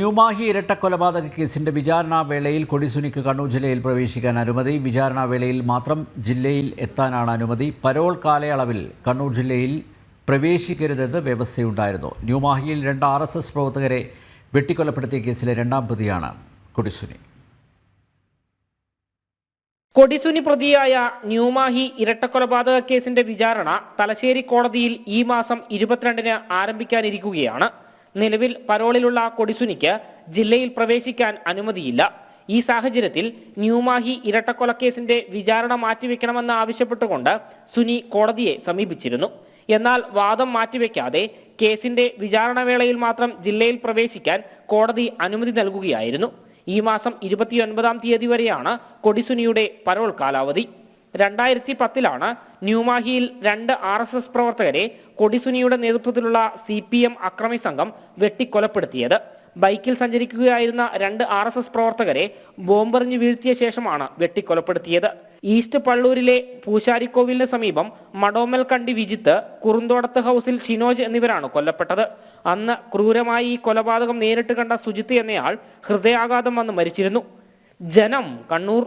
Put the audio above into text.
ന്യൂമാഹി ഇരട്ടക്കൊലപാതക കേസിന്റെ വിചാരണാ വേളയിൽ കൊടിസുനിക്ക് കണ്ണൂർ ജില്ലയിൽ പ്രവേശിക്കാൻ അനുമതി. വിചാരണാ വേളയിൽ മാത്രം ജില്ലയിൽ എത്താനാണ് അനുമതി. പരോൾ കാലയളവിൽ കണ്ണൂർ ജില്ലയിൽ പ്രവേശിക്കരുതെന്ന് വ്യവസ്ഥയുണ്ടായിരുന്നു. ന്യൂമാഹിയിൽ രണ്ട് ആർ എസ് എസ് പ്രവർത്തകരെ വെട്ടിക്കൊലപ്പെടുത്തിയ കേസിലെ രണ്ടാം പ്രതിയാണ് കൊടിസുനി. കൊടിസുനി പ്രതിയായ ന്യൂമാഹി ഇരട്ടക്കൊലപാതക കേസിന്റെ വിചാരണ തലശ്ശേരി കോടതിയിൽ ഈ മാസം ഇരുപത്തിരണ്ടിന് ആരംഭിക്കാനിരിക്കുകയാണ്. നിലവിൽ പരോളിലുള്ള കൊടിസുനിക്ക് ജില്ലയിൽ പ്രവേശിക്കാൻ അനുമതിയില്ല. ഈ സാഹചര്യത്തിൽ ന്യൂമാഹി ഇരട്ടക്കൊലക്കേസിന്റെ വിചാരണ മാറ്റിവെക്കണമെന്ന് ആവശ്യപ്പെട്ടുകൊണ്ട് സുനി കോടതിയെ സമീപിച്ചിരുന്നു. എന്നാൽ വാദം മാറ്റിവെക്കാതെ കേസിന്റെ വിചാരണ വേളയിൽ മാത്രം ജില്ലയിൽ പ്രവേശിക്കാൻ കോടതി അനുമതി നൽകുകയായിരുന്നു. ഈ മാസം ഇരുപത്തിയൊൻപതാം തീയതി വരെയാണ് കൊടിസുനിയുടെ പരോൾ കാലാവധി. രണ്ടായിരത്തി പത്തിലാണ് ന്യൂമാഹിയിൽ രണ്ട് ആർ എസ് എസ് പ്രവർത്തകരെ കൊടിസുനിയുടെ നേതൃത്വത്തിലുള്ള സി പി എം അക്രമി സംഘം വെട്ടിക്കൊലപ്പെടുത്തിയത്. ബൈക്കിൽ സഞ്ചരിക്കുകയായിരുന്ന രണ്ട് ആർ എസ് എസ് പ്രവർത്തകരെ ബോംബെറിഞ്ഞ് വീഴ്ത്തിയ ശേഷമാണ് വെട്ടിക്കൊലപ്പെടുത്തിയത്. ഈസ്റ്റ് പള്ളൂരിലെ പൂശാരിക്കോവിലിന് സമീപം മടോമൽ കണ്ടി വിജിത്ത് കുറുന്തോടത്ത് ഹൗസിൽ ഷിനോജ് എന്നിവരാണ് കൊല്ലപ്പെട്ടത്. അന്ന് ക്രൂരമായി ഈ കൊലപാതകം നേരിട്ട് കണ്ട സുജിത്ത് എന്നയാൾ ഹൃദയാഘാതം വന്ന് മരിച്ചിരുന്നു. ജനം കണ്ണൂർ